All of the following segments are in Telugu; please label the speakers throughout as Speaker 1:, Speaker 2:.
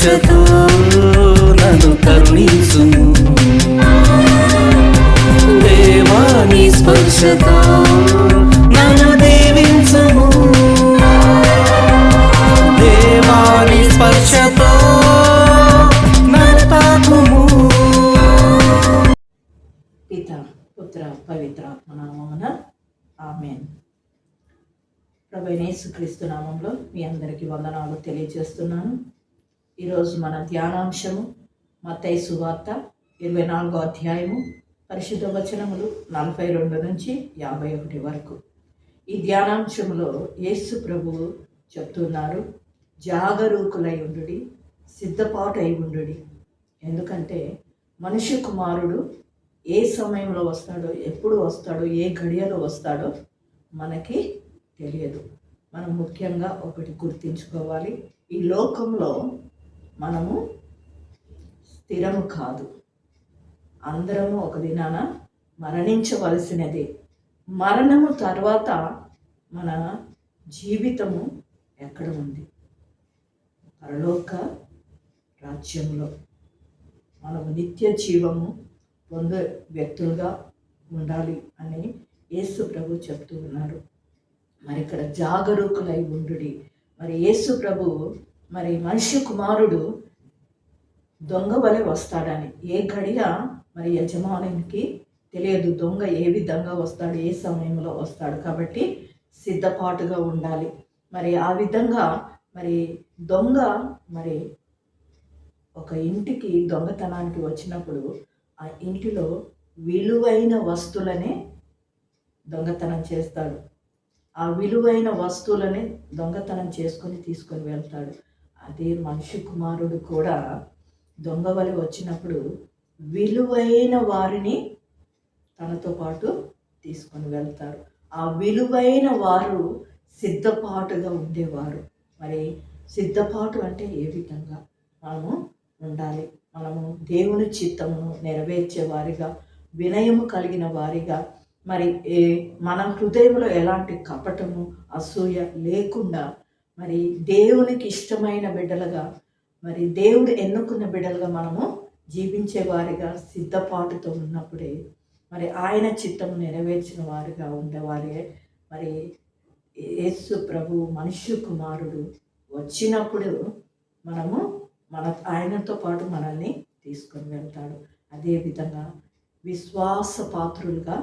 Speaker 1: స్పర్శతో నన్ను కరుణించుము. దేవాని స్పర్శతో నన్ను దీవించుము. దేవాని స్పర్శతో నన్ను తాకుము.
Speaker 2: పిత పుత్ర పవిత్ర నామమున ఆమెన్. ప్రభు నేసుక్రీస్తు నామంలో మీ అందరికీ వందనాలు తెలియజేస్తున్నాను. ఈరోజు మన ధ్యానాంశము మతై సువార్త ఇరవై నాలుగో అధ్యాయము పరిశుద్ధ వచనములు నలభై రెండు నుంచి యాభై ఒకటి వరకు. ఈ ధ్యానాంశంలో యేసు ప్రభువు చెప్తున్నారు జాగరూకులై ఉండుడి సిద్ధపాటు అయి ఉండుడి. ఎందుకంటే మనుష్య కుమారుడు ఏ సమయంలో వస్తాడో ఎప్పుడు వస్తాడో ఏ గడియలో వస్తాడో మనకి తెలియదు. మనం ముఖ్యంగా ఒకటి గుర్తించుకోవాలి. ఈ లోకంలో మనము స్థిరము కాదు. అందరము ఒక దినాన మరణించవలసినదే. మరణము తర్వాత మన జీవితము ఎక్కడ ఉంది? పరలోక రాజ్యంలో. మనము నిత్య జీవము పొందే వ్యక్తులుగా ఉండాలి అని యేసు ప్రభు చెప్తూ ఉన్నారు. మరి ఇక్కడ జాగరూకులై ఉండుడి. మరి యేసు ప్రభు మరి మనిషి కుమారుడు దొంగ వలె వస్తాడని. ఏ గడియ మరి యజమానికి తెలియదు దొంగ ఏ విధంగా వస్తాడు ఏ సమయంలో వస్తాడు కాబట్టి సిద్ధపాటుగా ఉండాలి. మరి ఆ విధంగా మరి దొంగ మరి ఒక ఇంటికి దొంగతనానికి వచ్చినప్పుడు ఆ ఇంటిలో విలువైన వస్తువులనే దొంగతనం చేస్తాడు. ఆ విలువైన వస్తువులని దొంగతనం చేసుకొని తీసుకొని వెళ్తాడు. అదే మనిషి కుమారుడు కూడా దొంగవలి వచ్చినప్పుడు విలువైన వారిని తనతో పాటు తీసుకొని వెళ్తారు. ఆ విలువైన వారు సిద్ధపాటుగా ఉండేవారు. మరి సిద్ధపాటు అంటే ఏ విధంగా? మనము ఉండాలి. మనము దేవుని చిత్తమును నెరవేర్చే వారిగా వినయము కలిగిన వారిగా మరి ఏ మన హృదయంలో ఎలాంటి కపటము అసూయ లేకుండా మరి దేవునికి ఇష్టమైన బిడ్డలుగా మరి దేవుడు ఎన్నుకున్న బిడ్డలుగా మనము జీవించే వారిగా సిద్ధపాటుతో ఉన్నప్పుడే మరి ఆయన చిత్తము నెరవేర్చిన వారిగా ఉండేవారే. మరి యేసు ప్రభు మనుష్య కుమారుడు వచ్చినప్పుడు మనము మన ఆయనతో పాటు మనల్ని తీసుకొని వెళ్తాడు. అదేవిధంగా విశ్వాస పాత్రులుగా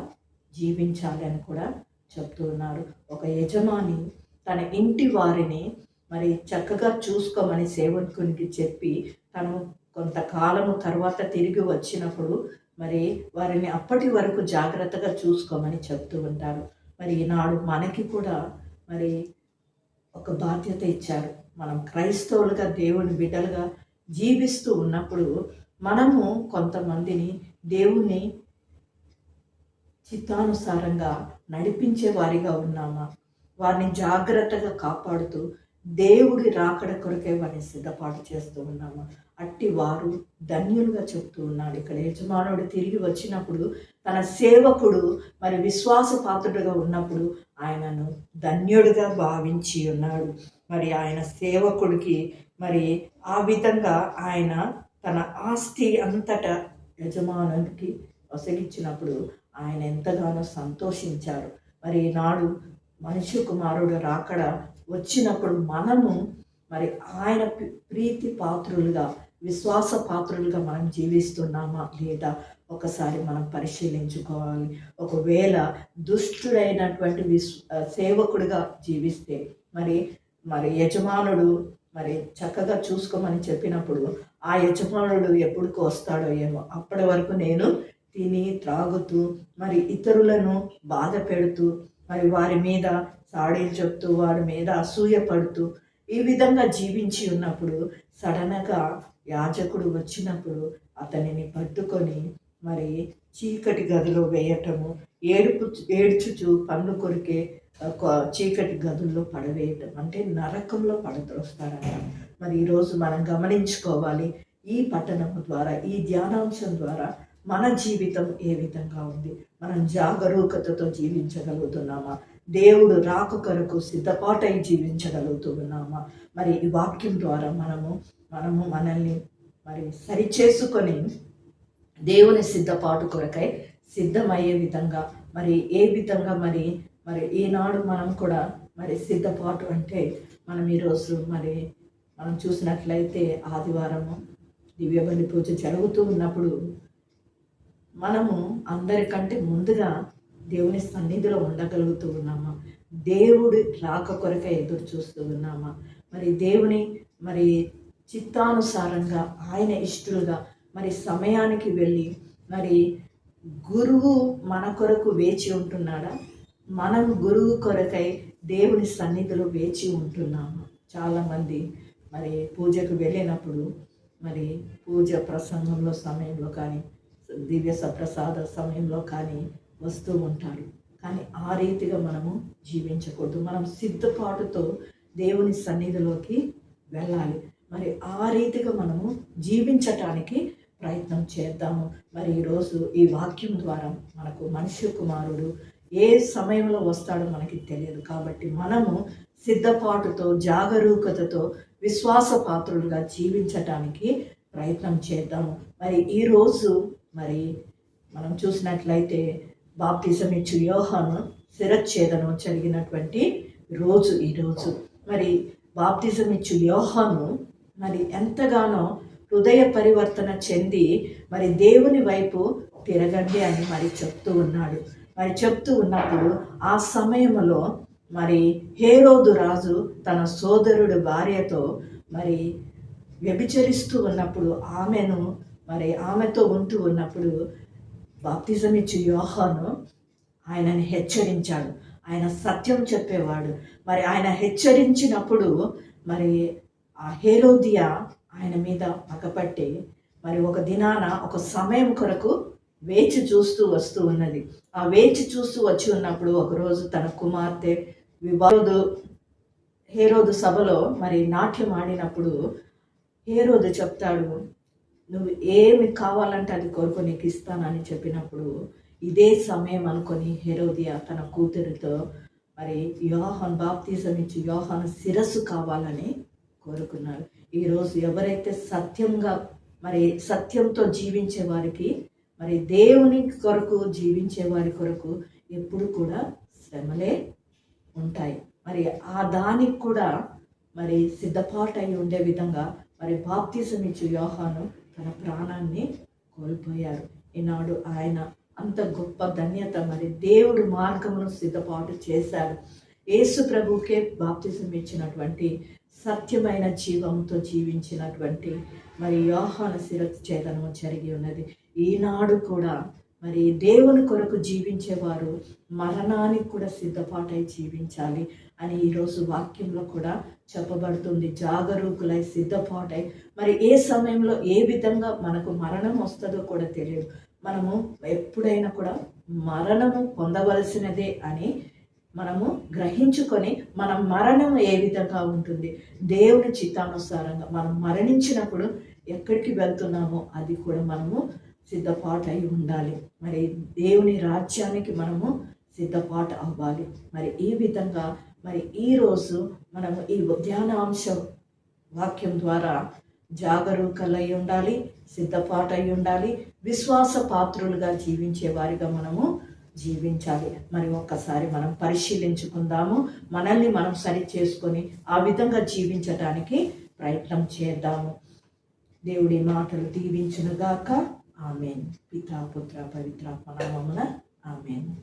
Speaker 2: జీవించాలి అని కూడా చెప్తున్నారు ఒక యజమాని తన ఇంటి వారిని మరి చక్కగా చూసుకోమని సేవకునికి చెప్పి తను కొంతకాలము తర్వాత తిరిగి వచ్చినప్పుడు మరి వారిని అప్పటి వరకు జాగ్రత్తగా చూసుకోమని చెప్తూ ఉంటారు మరి ఈనాడు మనకి కూడా మరి ఒక బాధ్యత ఇచ్చారు. మనం క్రైస్తవులుగా దేవుని బిడ్డలుగా జీవిస్తూ ఉన్నప్పుడు మనము కొంతమందిని దేవుని చిత్తానుసారంగా నడిపించే వారిగా ఉన్నామా? వారిని జాగ్రత్తగా కాపాడుతూ దేవుడి రాకడ కొరకే వారిని సిద్ధపాటు చేస్తూ ఉన్నాము. అట్టి వారు ధన్యులుగా చెప్తూ ఉన్నాడు. ఇక్కడ యజమానుడు తిరిగి వచ్చినప్పుడు తన సేవకుడు మరి విశ్వాస పాత్రుడుగా ఉన్నప్పుడు ఆయనను ధన్యుడిగా భావించి ఉన్నాడు. మరి ఆయన సేవకుడికి మరి ఆ విధంగా ఆయన తన ఆస్తి అంతటా యజమానునికి వసగించినప్పుడు ఆయన ఎంతగానో సంతోషించారు. మరి ఈనాడు మనిషి కుమారుడు రాకడ వచ్చినప్పుడు మనము మరి ఆయన ప్రీతి పాత్రులుగా విశ్వాస పాత్రులుగా మనం జీవిస్తున్నామా లేదా ఒకసారి మనం పరిశీలించుకోవాలి. ఒకవేళ దుష్టుడైనటువంటి విశ్ సేవకుడిగా జీవిస్తే మరి మరి యజమానుడు మరి చక్కగా చూసుకోమని చెప్పినప్పుడు ఆ యజమానుడు ఎప్పుడుకు వస్తాడో ఏమో అప్పటి వరకు నేను తిని త్రాగుతూ మరి ఇతరులను బాధ పెడుతూ మరి వారి మీద సాడీలు చెప్తూ వారి మీద అసూయ పడుతూ ఈ విధంగా జీవించి ఉన్నప్పుడు సడన్గా యాజకుడు వచ్చినప్పుడు అతనిని పట్టుకొని మరి చీకటి గదిలో వేయటము ఏడుపు ఏడ్చుచు పన్ను కొరికే చీకటి గదుల్లో పడవేయటం అంటే నరకంలో పడద్రోస్తారట. మరి ఈరోజు మనం గమనించుకోవాలి ఈ పట్టణం ద్వారా ఈ ధ్యానాంశం ద్వారా మన జీవితం ఏ విధంగా ఉంది? మనం జాగరూకతతో జీవించగలుగుతున్నామా? దేవుడు రాక కొరకు సిద్ధపాటై జీవించగలుగుతూ ఉన్నామా మరి ఈ వాక్యం ద్వారా మనము మనము మనల్ని మరి సరి చేసుకొని దేవుని సిద్ధపాటు కొరకై సిద్ధమయ్యే విధంగా మరి ఏ విధంగా మరి మరి ఈనాడు మనం కూడా మరి సిద్ధపాటు అంటే మనం ఈరోజు మరి మనం చూసినట్లయితే ఆదివారము దివ్యబలి పూజ జరుగుతూ ఉన్నప్పుడు మనము అందరికంటే ముందుగా దేవుని సన్నిధిలో ఉండగలుగుతూ ఉన్నామా? దేవుడి రాక కొరకే ఎదురు చూస్తూ ఉన్నామా? మరి దేవుని మరి చిత్తానుసారంగా ఆయన ఇష్టలుగా మరి సమయానికి వెళ్ళి మరి గురువు మన కొరకు వేచి ఉంటున్నాడా? మనం గురువు కొరకై దేవుని సన్నిధిలో వేచి ఉంటున్నాము? చాలామంది మరి పూజకు వెళ్ళినప్పుడు మరి పూజ ప్రసంగంలో సమయంలో కానీ దివ్య సప్రసాద సమయంలో కానీ వస్తూ ఉంటాడు కానీ ఆ రీతిగా మనము జీవించకూడదు. మనం సిద్ధపాటుతో దేవుని సన్నిధిలోకి వెళ్ళాలి. మరి ఆ రీతిగా మనము జీవించటానికి ప్రయత్నం చేద్దాము. మరి ఈరోజు ఈ వాక్యం ద్వారా మనకు మనుష్య కుమారుడు ఏ సమయంలో వస్తాడో మనకి తెలియదు. కాబట్టి మనము సిద్ధపాటుతో జాగరూకతతో విశ్వాస పాత్రులుగా జీవించటానికి ప్రయత్నం చేద్దాము. మరి ఈరోజు మరి మనం చూసినట్లయితే బాప్తిజం ఇచ్చు యోహాను శిరచ్ఛేదనం జరిగినటువంటి రోజు ఈరోజు మరి బాప్తిజం ఇచ్చు యోహాను మరి ఎంతగానో హృదయ పరివర్తన చెంది మరి దేవుని వైపు తిరగండి అని మరి చెప్తూ ఉన్నాడు. మరి చెప్తూ ఉన్నప్పుడు ఆ సమయంలో మరి హేరోదు రాజు తన సోదరుడు భార్యతో మరి వ్యభిచరిస్తూ ఉన్నప్పుడు ఆమెను మరి ఆమెతో ఉంటూ ఉన్నప్పుడు బాప్తిజం ఇచ్చి యోహాను ఆయనని హెచ్చరించాడు. ఆయన సత్యం చెప్పేవాడు. మరి ఆయన హెచ్చరించినప్పుడు మరి ఆ హేరోదియా ఆయన మీద పగపట్టి మరి ఒక దినాన ఒక సమయం కొరకు వేచి చూస్తూ వస్తూ ఉన్నది. ఆ వేచి చూస్తూ వచ్చి ఉన్నప్పుడు ఒకరోజు తన కుమార్తె వివాదు హేరోదు సభలో మరి నాట్యం ఆడినప్పుడు హేరోదు చెప్తాడు నువ్వు ఏమి కావాలంటే అది కోరుకో నీకు ఇస్తానని చెప్పినప్పుడు ఇదే సమయం అనుకొని హెరోదియా తన కూతురితో మరి యోహన్ బాప్తిజం ఇచ్చి యోహన్ శిరస్సు కావాలని కోరుకున్నాడు. ఈరోజు ఎవరైతే సత్యంగా మరి సత్యంతో జీవించే వారికి మరి దేవుని కొరకు జీవించే వారి కొరకు ఎప్పుడు కూడా శ్రమలే ఉంటాయి. మరి ఆ దానికి కూడా మరి సిద్ధపాటు అయి ఉండే విధంగా మరి బాప్తిజం ఇచ్చి యోహాను తన ప్రాణాన్ని కోల్పోయారు ఈనాడు ఆయన అంత గొప్ప ధన్యత మరి దేవుడు మార్గమును సిద్ధపాటు చేశారు యేసు ప్రభుకే బాప్తిజం ఇచ్చినటువంటి సత్యమైన జీవంతో జీవించినటువంటి మరి యోహాన శిరచ్ఛేదనము జరిగి ఉన్నది. ఈనాడు కూడా మరి దేవుని కొరకు జీవించేవారు మరణానికి కూడా సిద్ధపాటై జీవించాలి అని ఈరోజు వాక్యంలో కూడా చెప్పబడుతుంది. జాగరూకులై సిద్ధపాటై మరి ఏ సమయంలో ఏ విధంగా మనకు మరణం వస్తుందో కూడా తెలియదు. మనము ఎప్పుడైనా కూడా మరణము పొందవలసినదే అని మనము గ్రహించుకొని మన మరణం ఏ విధంగా ఉంటుంది దేవుని చిత్తానుసారంగా మనం మరణించినప్పుడు ఎక్కడికి వెళ్తున్నామో అది కూడా మనము సిద్ధపాటు అయి ఉండాలి. మరి దేవుని రాజ్యానికి మనము సిద్ధపాటు అవ్వాలి. మరి ఈ విధంగా మరి ఈరోజు మనము ఈ ధ్యానాంశ వాక్యం ద్వారా జాగరూకలై ఉండాలి సిద్ధపాటు అయి ఉండాలి విశ్వాస పాత్రులుగా జీవించే వారిగా మనము జీవించాలి. మరి ఒక్కసారి మనం పరిశీలించుకుందాము. మనల్ని మనం సరి చేసుకొని ఆ విధంగా జీవించటానికి ప్రయత్నం చేద్దాము. దేవుడి మాటలు దీవించునుగాక. ఆమెన్. పితా పుత్ర పవిత్ర నామమున ఆమెన్.